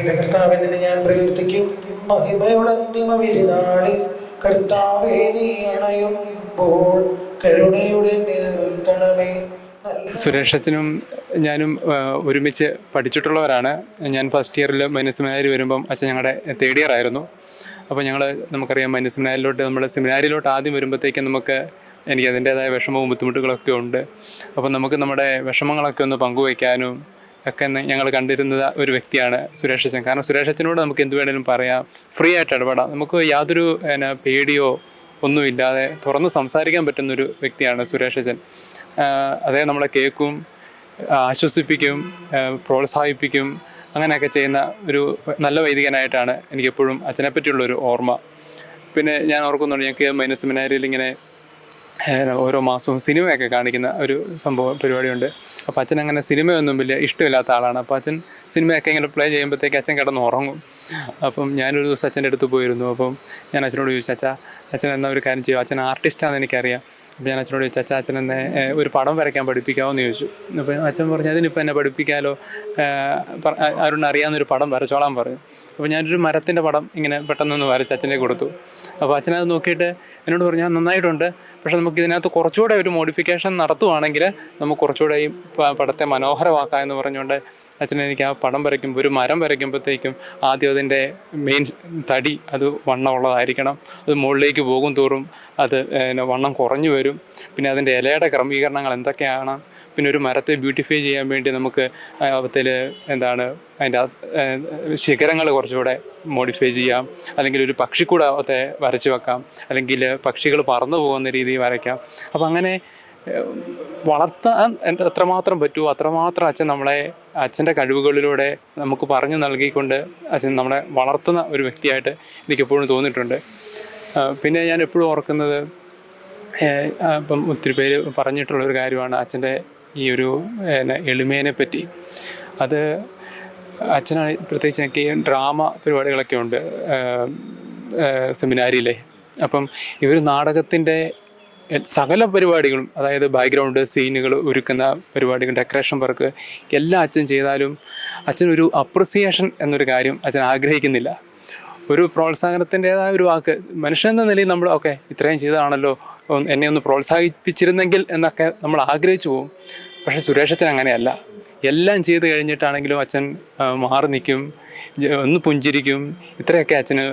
എന്റെ കർത്താവെ നിന്നെ ഞാൻ പ്രകീർത്തിക്കും. മഹിമയുടെ അന്തിമ വിരുന്നാളിൽ കർത്താവെ നീ അണയുമ്പോൾ കരുണയുടെ നിർത്തണമേ സുരേഷച്ചനും ഞാനും ഒരുമിച്ച് പഠിച്ചിട്ടുള്ളവരാണ്. ഞാൻ ഫസ്റ്റ് ഇയറിൽ മൈനസ് സെമിനാരി വരുമ്പം അച്ഛൻ ഞങ്ങളുടെ തേർഡ് ഇയർ ആയിരുന്നു. അപ്പോൾ ഞങ്ങൾ നമുക്കറിയാം മൈനസ് സെമിനാരിലോട്ട് നമ്മൾ സെമിനാരിയിലോട്ട് ആദ്യം വരുമ്പോഴത്തേക്കും നമുക്ക് എനിക്ക് അതിന്റേതായ വിഷമവും ബുദ്ധിമുട്ടുകളൊക്കെ ഉണ്ട്. അപ്പോൾ നമുക്ക് നമ്മുടെ വിഷമങ്ങളൊക്കെ ഒന്ന് പങ്കുവയ്ക്കാനും ഒക്കെ ഞങ്ങൾ കണ്ടിരുന്നത് ഒരു വ്യക്തിയാണ് സുരേഷ് അച്ഛൻ. കാരണം സുരേഷ് അച്ഛനോട് നമുക്ക് എന്ത് വേണേലും പറയാം. ഫ്രീ ആയിട്ട് ഇടപെടാം. നമുക്ക് യാതൊരു എന്നാ പേടിയോ ഒന്നുമില്ലാതെ തുറന്ന് സംസാരിക്കാൻ പറ്റുന്നൊരു വ്യക്തിയാണ് സുരേഷ് അച്ഛൻ. അദ്ദേഹം നമ്മളെ കേൾക്കും ആശ്വസിപ്പിക്കും പ്രോത്സാഹിപ്പിക്കും അങ്ങനെയൊക്കെ ചെയ്യുന്ന ഒരു നല്ല വൈദികനായിട്ടാണ് എനിക്കെപ്പോഴും അച്ഛനെ പറ്റിയുള്ളൊരു ഓർമ്മ. പിന്നെ ഞാൻ ഓർക്കുന്നുണ്ട് ഞങ്ങൾക്ക് മൈനസ് സെമിനാരിയിൽ ഇങ്ങനെ ഓരോ മാസവും സിനിമയൊക്കെ കാണിക്കുന്ന ഒരു സംഭവം പരിപാടിയുണ്ട്. അപ്പോൾ അച്ഛൻ അങ്ങനെ സിനിമയൊന്നും വലിയ ഇഷ്ടമില്ലാത്ത ആളാണ്. അപ്പോൾ അച്ഛൻ സിനിമയൊക്കെ ഇങ്ങനെ പ്ലേ ചെയ്യുമ്പോഴത്തേക്ക് അച്ഛൻ കിടന്ന് ഉറങ്ങും അപ്പം ഞാനൊരു ദിവസം അച്ഛന്റെ അടുത്ത് പോയിരുന്നു. അപ്പം ഞാൻ അച്ഛനോട് ചോദിച്ചു അച്ഛാ അച്ഛൻ എന്നാ ഒരു കാര്യം ചെയ്യും? അച്ഛൻ ആർട്ടിസ്റ്റാണെന്ന് എനിക്കറിയാം. അപ്പോൾ ഞാൻ അച്ഛനോട് ചോദിച്ചു അച്ഛാ അച്ഛൻ എന്നെ ഒരു പടം വരയ്ക്കാൻ പഠിപ്പിക്കാമോ എന്ന് ചോദിച്ചു. അപ്പോൾ അച്ഛൻ പറഞ്ഞു അതിനിപ്പോൾ എന്നെ പഠിപ്പിക്കാമല്ലോ അരുൺ അറിയാവുന്നൊരു പടം വരച്ചോളാൻ പറഞ്ഞു. അപ്പോൾ ഞാനൊരു മരത്തിന്റെ പടം ഇങ്ങനെ പെട്ടെന്നൊന്ന് വരച്ച് അച്ഛനെ കൊടുത്തു. അപ്പോൾ അച്ഛനത് നോക്കിയിട്ട് എന്നോട് പറഞ്ഞു നന്നായിട്ടുണ്ട്. പക്ഷെ നമുക്ക് ഇതിനകത്ത് കുറച്ചുകൂടെ ഒരു മോഡിഫിക്കേഷൻ നടത്തുവാണെങ്കിൽ നമുക്ക് കുറച്ചുകൂടെ ഈ പടത്തെ മനോഹരമാക്കാം എന്ന് പറഞ്ഞുകൊണ്ട് അച്ഛൻ എനിക്ക് ആ പടം വരയ്ക്കുമ്പോൾ ഒരു മരം വരയ്ക്കുമ്പോഴത്തേക്കും ആദ്യം അതിന്റെ മെയിൻ തടി അത് വണ്ണമുള്ളതായിരിക്കണം അത് മുകളിലേക്ക് പോകും തോറും അത് വണ്ണം കുറഞ്ഞു വരും. പിന്നെ അതിന്റെ ഇലയുടെ ക്രമീകരണങ്ങൾ എന്തൊക്കെയാണ്? പിന്നെ ഒരു മരത്തെ ബ്യൂട്ടിഫൈ ചെയ്യാൻ വേണ്ടി നമുക്ക് അവത്തിൽ എന്താണ് അതിന്റെ ശിഖരങ്ങൾ കുറച്ചുകൂടെ മോഡിഫൈ ചെയ്യാം. അല്ലെങ്കിൽ ഒരു പക്ഷിക്കൂടത്തെ വരച്ച് വെക്കാം. അല്ലെങ്കിൽ പക്ഷികൾ പറന്നു പോകുന്ന രീതിയിൽ വരയ്ക്കാം. അപ്പം അങ്ങനെ വളർത്താൻ എത്രമാത്രം പറ്റുമോ അത്രമാത്രം അച്ഛൻ നമ്മളെ അച്ഛന്റെ കഴിവുകളിലൂടെ നമുക്ക് പറഞ്ഞു നൽകിക്കൊണ്ട് അച്ഛൻ നമ്മളെ വളർത്തുന്ന ഒരു വ്യക്തിയായിട്ട് എനിക്കെപ്പോഴും തോന്നിയിട്ടുണ്ട്. പിന്നെ ഞാൻ എപ്പോഴും ഓർക്കുന്നത് ഇപ്പം ഒത്തിരി പേര് പറഞ്ഞിട്ടുള്ള ഒരു കാര്യമാണ് അച്ഛന്റെ ഈ ഒരു എളിമേനെ പറ്റി. അത് അച്ഛനാണ് പ്രത്യേകിച്ച് എനിക്ക് ഡ്രാമ പരിപാടികളൊക്കെ ഉണ്ട് സെമിനാരിയിലെ. അപ്പം ഇവർ നാടകത്തിന്റെ സകല പരിപാടികളും അതായത് ബാക്ക്ഗ്രൗണ്ട് സീനുകൾ ഒരുക്കുന്ന പരിപാടികൾ ഡെക്കറേഷൻ വർക്ക് എല്ലാം അച്ഛൻ ചെയ്താലും അച്ഛൻ ഒരു അപ്രിസിയേഷൻ എന്നൊരു കാര്യം അച്ഛൻ ആഗ്രഹിക്കുന്നില്ല. ഒരു പ്രോത്സാഹനത്തിന്റെതായ ഒരു വാക്ക് മനുഷ്യൻ എന്ന നിലയിൽ നമ്മൾ ഓക്കെ ഇത്രയും ചെയ്തതാണല്ലോ എന്നെ ഒന്ന് പ്രോത്സാഹിപ്പിച്ചിരുന്നെങ്കിൽ എന്നൊക്കെ നമ്മൾ ആഗ്രഹിച്ചു പോകും പക്ഷേ സുരേഷ് അച്ഛൻ അങ്ങനെയല്ല. എല്ലാം ചെയ്ത് കഴിഞ്ഞിട്ടാണെങ്കിലും അച്ഛൻ മാറി നിൽക്കും ഒന്ന് പുഞ്ചിരിക്കും ഇത്രയൊക്കെ അച്ഛന്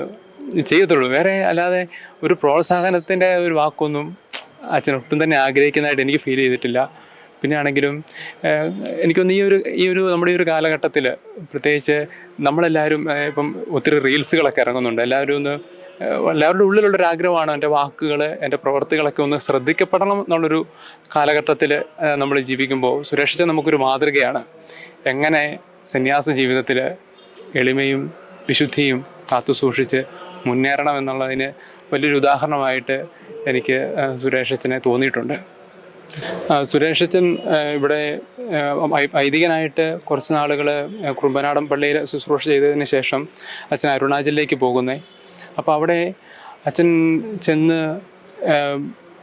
ചെയ്യത്തുള്ളൂ. വേറെ അല്ലാതെ ഒരു പ്രോത്സാഹനത്തിന്റെ ഒരു വാക്കൊന്നും അച്ഛൻ ഒട്ടും തന്നെ ആഗ്രഹിക്കുന്നതായിട്ട് എനിക്ക് ഫീൽ ചെയ്തിട്ടില്ല. പിന്നെ ആണെങ്കിലും എനിക്കൊന്ന് ഈ ഒരു ഈ ഒരു നമ്മുടെ ഈ ഒരു കാലഘട്ടത്തിൽ പ്രത്യേകിച്ച് നമ്മളെല്ലാവരും ഇപ്പം ഒത്തിരി റീൽസുകളൊക്കെ ഇറങ്ങുന്നുണ്ട്. എല്ലാവരും ഒന്ന് എല്ലാവരുടെ എല്ലാവരുടെ ഉള്ളിലുള്ളൊരു ആഗ്രഹമാണ് എന്റെ വാക്കുകൾ എന്റെ പ്രവർത്തികളൊക്കെ ഒന്ന് ശ്രദ്ധിക്കപ്പെടണം എന്നുള്ളൊരു കാലഘട്ടത്തിൽ നമ്മൾ ജീവിക്കുമ്പോൾ സുരക്ഷിച്ച നമുക്കൊരു മാതൃകയാണ്. എങ്ങനെ സന്യാസ ജീവിതത്തിൽ എളിമയും വിശുദ്ധിയും കാത്തു സൂക്ഷിച്ച് മുന്നേറണം എന്നുള്ളതിന് വലിയൊരു ഉദാഹരണമായിട്ട് എനിക്ക് സുരേഷ് അച്ഛനെ തോന്നിയിട്ടുണ്ട്. സുരേഷ് അച്ഛൻ ഇവിടെ ഐതികനായിട്ട് കുറച്ച് നാളുകൾ കുറുമ്പനാടൻ പള്ളിയിൽ ശുശ്രൂഷ ചെയ്തതിന് ശേഷം അച്ഛൻ അരുണാചലിലേക്ക് പോകുന്നേ. അപ്പോൾ അവിടെ അച്ഛൻ ചെന്ന്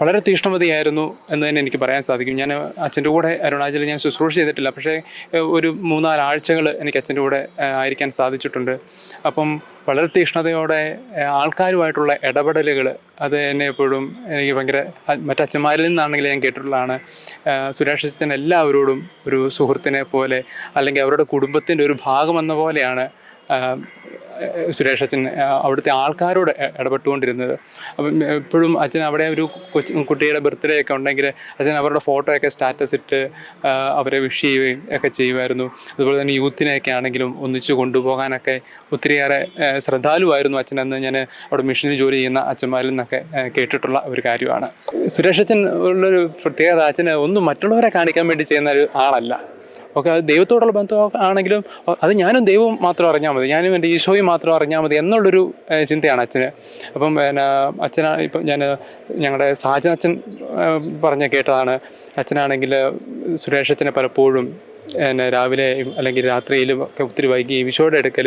വളരെ തീഷ്ണമതിയായിരുന്നു എന്ന് തന്നെ എനിക്ക് പറയാൻ സാധിക്കും. ഞാൻ അച്ഛന്റെ കൂടെ അരുണാചലിൽ ഞാൻ ശുശ്രൂഷ ചെയ്തിട്ടില്ല. പക്ഷേ ഒരു മൂന്നാൽ ആഴ്ചകൾ എനിക്ക് അച്ഛന്റെ കൂടെ ആയിരിക്കാൻ സാധിച്ചിട്ടുണ്ട്. അപ്പം വളരെ തീഷ്ണതയോടെ ആൾക്കാരുമായിട്ടുള്ള ഇടപെടലുകൾ അത് എന്നെ എപ്പോഴും എനിക്ക് ഭയങ്കര മറ്റച്ഛന്മാരിൽ നിന്നാണെങ്കിൽ ഞാൻ കേട്ടിട്ടുള്ളതാണ്. സുരേഷ് അച്ഛൻ എല്ലാവരോടും ഒരു സുഹൃത്തിനെ പോലെ അല്ലെങ്കിൽ അവരുടെ കുടുംബത്തിന്റെ ഒരു ഭാഗമെന്ന പോലെയാണ് സുരേഷ് അവിടുത്തെ ആൾക്കാരോട് ഇടപെട്ടുകൊണ്ടിരുന്നത്. അപ്പം എപ്പോഴും അച്ഛൻ അവിടെ ഒരു കൊച്ചു കുട്ടിയുടെ ബർത്ത്ഡേ ഒക്കെ ഉണ്ടെങ്കിൽ അച്ഛൻ അവരുടെ ഫോട്ടോ ഒക്കെ സ്റ്റാറ്റസ് ഇട്ട് അവരെ വിഷ് ചെയ്യുകയും ഒക്കെ ചെയ്യുമായിരുന്നു. അതുപോലെ തന്നെ യൂത്തിനെയൊക്കെ ആണെങ്കിലും ഒന്നിച്ചു കൊണ്ടുപോകാനൊക്കെ ഒത്തിരിയേറെ ശ്രദ്ധാലുവായിരുന്നു അച്ഛനെന്ന് ഞാൻ അവിടെ മിഷനിൽ ജോലി ചെയ്യുന്ന അച്ഛന്മാരിൽ നിന്നൊക്കെ കേട്ടിട്ടുള്ള ഒരു കാര്യമാണ്. സുരേഷ് അച്ഛൻ ഉള്ളൊരു പ്രത്യേകത അച്ഛന് ഒന്നും മറ്റുള്ളവരെ കാണിക്കാൻ വേണ്ടി ചെയ്യുന്ന ഒരു ആളല്ല. ഓക്കെ അത് ദൈവത്തോടുള്ള ബന്ധം ആണെങ്കിലും അത് ഞാനും ദൈവവും മാത്രം അറിഞ്ഞാൽ മതി. ഞാനും എന്റെ ഈശോയും മാത്രം അറിഞ്ഞാൽ മതി എന്നുള്ളൊരു ചിന്തയാണ് അച്ഛന്. അപ്പം പിന്നെ അച്ഛനാ ഇപ്പം ഞാൻ ഞങ്ങളുടെ സാജൻ അച്ഛൻ പറഞ്ഞ കേട്ടതാണ്. അച്ഛനാണെങ്കിൽ സുരേഷ് അച്ഛനെ പലപ്പോഴും പിന്നെ രാവിലെ അല്ലെങ്കിൽ രാത്രിയിലും ഒക്കെ ഒത്തിരി വൈകി ഈശോയുടെ അടുക്കൽ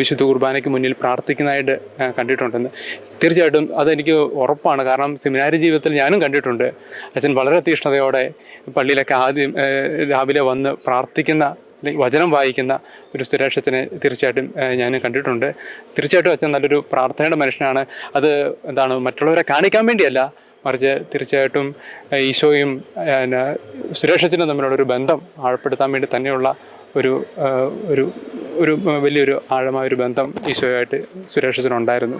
വിശുദ്ധ കുർബാനയ്ക്ക് മുന്നിൽ പ്രാർത്ഥിക്കുന്നതായിട്ട് കണ്ടിട്ടുണ്ടെന്ന്. തീർച്ചയായിട്ടും അതെനിക്ക് ഉറപ്പാണ്. കാരണം സെമിനാരി ജീവിതത്തിൽ ഞാനും കണ്ടിട്ടുണ്ട്. അച്ഛൻ വളരെ തീഷ്ണതയോടെ പള്ളിയിലൊക്കെ ആദ്യം രാവിലെ വന്ന് പ്രാർത്ഥിക്കുന്ന വചനം വായിക്കുന്ന ഒരു സുരേഷ് അച്ഛനെ തീർച്ചയായിട്ടും ഞാൻ കണ്ടിട്ടുണ്ട്. തീർച്ചയായിട്ടും അച്ഛൻ നല്ലൊരു പ്രാർത്ഥനയുടെ മനുഷ്യനാണ്. അത് എന്താണ് മറ്റുള്ളവരെ കാണിക്കാൻ വേണ്ടിയല്ല മറിച്ച് തീർച്ചയായിട്ടും ഈശോയും ഏഹ്, പിന്നെ സുരേഷ് അച്ഛനും തമ്മിലുള്ള ഒരു ബന്ധം ആഴപ്പെടുത്താൻ വേണ്ടി തന്നെയുള്ള ഒരു ഒരു ഒരു വലിയൊരു ആഴമായ ഒരു ബന്ധം ഈശോയായിട്ട് സുരേഷ് അച്ഛനുണ്ടായിരുന്നു